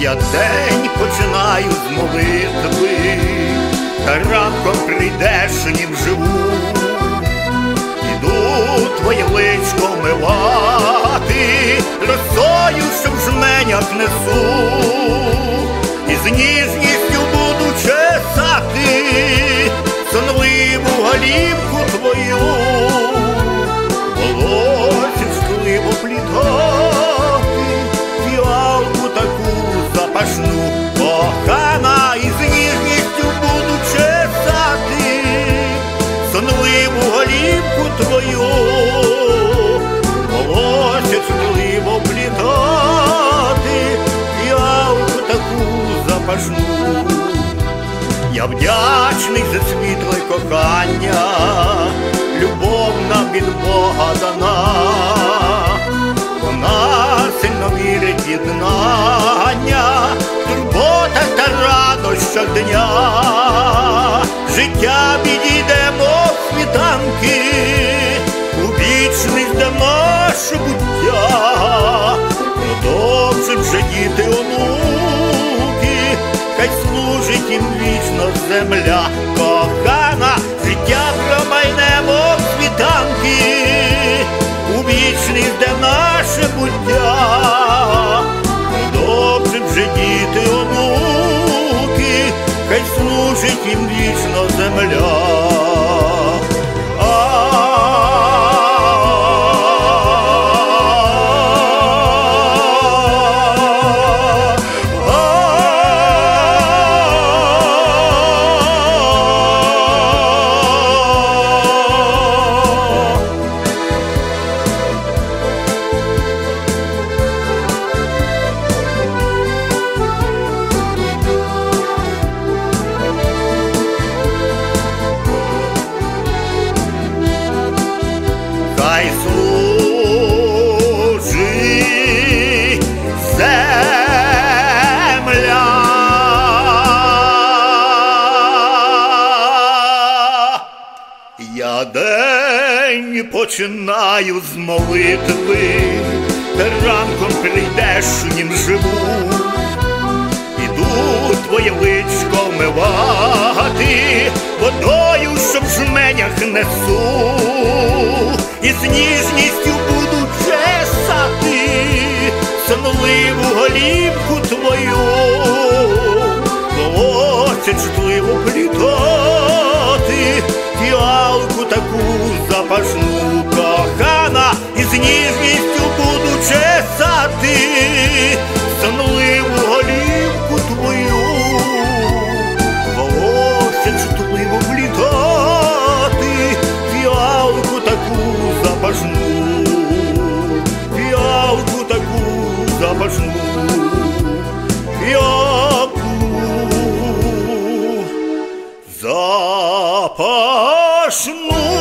Я день починаю з молитви, та ранком прийдеш нім живу, іду твоє личко мивати, росою, що в жменях несу, Я вдячний за світле кохання, любов нам від Бога дана, вона сильно вірить в єднання, турбота та радость щодня, життя підійде, мов світанки, у вічність де наше буття, продовжить же діти земля, Я день починаю з молитви, та ранком прийдеш нім живу. Іду твоє личко мивати, водою, що в жменях несу, і з ніжністю буду Zapašnu